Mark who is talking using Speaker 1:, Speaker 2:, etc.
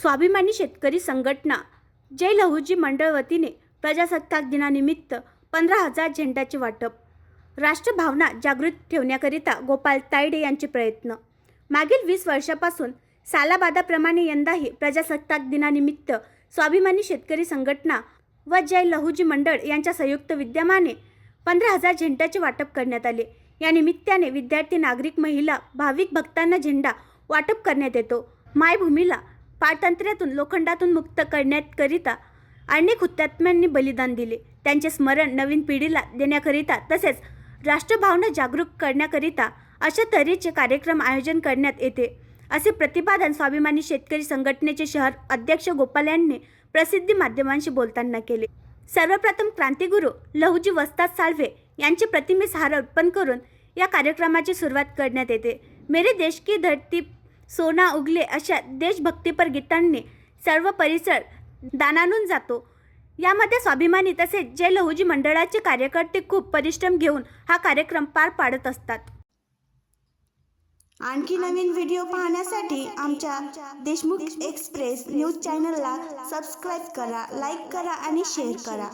Speaker 1: स्वाभिमानी शेतकरी संघटना. जय लहूजी मंडळ वतीने प्रजासत्ताक दिनानिमित्त पंधरा हजार झेंड्याचे वाटप. राष्ट्रभावना जागृत ठेवण्याकरिता गोपाल तायडे यांचे प्रयत्न. मागील वीस वर्षापासून सालाबादाप्रमाणे यंदाही प्रजासत्ताक दिनानिमित्त स्वाभिमानी शेतकरी संघटना व जय लहूजी मंडळ यांच्या संयुक्त विद्यमाने पंधरा हजार झेंड्याचे वाटप करण्यात आले. या निमित्ताने विद्यार्थी नागरिक महिला भाविक भक्तांना झेंडा वाटप करण्यात येतो. मायभूमीला पारतंत्र्यातून लोखंडातून मुक्त करण्याकरिता अनेक हुतात्म्यांनी बलिदान दिले. त्यांचे स्मरण नवीन पिढीला देण्याकरिता तसेच राष्ट्रभावना जागरूक करण्याकरिता अशा तऱ्हेचे कार्यक्रम आयोजन करण्यात येते. असे प्रतिपादन स्वाभिमानी शेतकरी संघटनेचे शहर अध्यक्ष गोपाल यांनी प्रसिद्धी माध्यमांशी बोलताना केले. सर्वप्रथम क्रांतिगुरू लहुजी वस्ताद साळवे यांचे प्रतिमेस हार अर्पण करून या कार्यक्रमाची सुरुवात करण्यात येते. मेरे देश की धरती सोना उगले अशा देशभक्तीपर गीतांनी सर्व परिसर दानानून जातो. यामध्ये स्वाभिमानी तसेच जय लहुजी मंडळाचे कार्यकर्ते खूप परिश्रम घेऊन हा कार्यक्रम पार पाडत असतात.
Speaker 2: आणखी नवीन व्हिडिओ पाहण्यासाठी आमच्या देशमुख एक्सप्रेस न्यूज चॅनलला सबस्क्राईब करा लाईक करा आणि शेअर करा.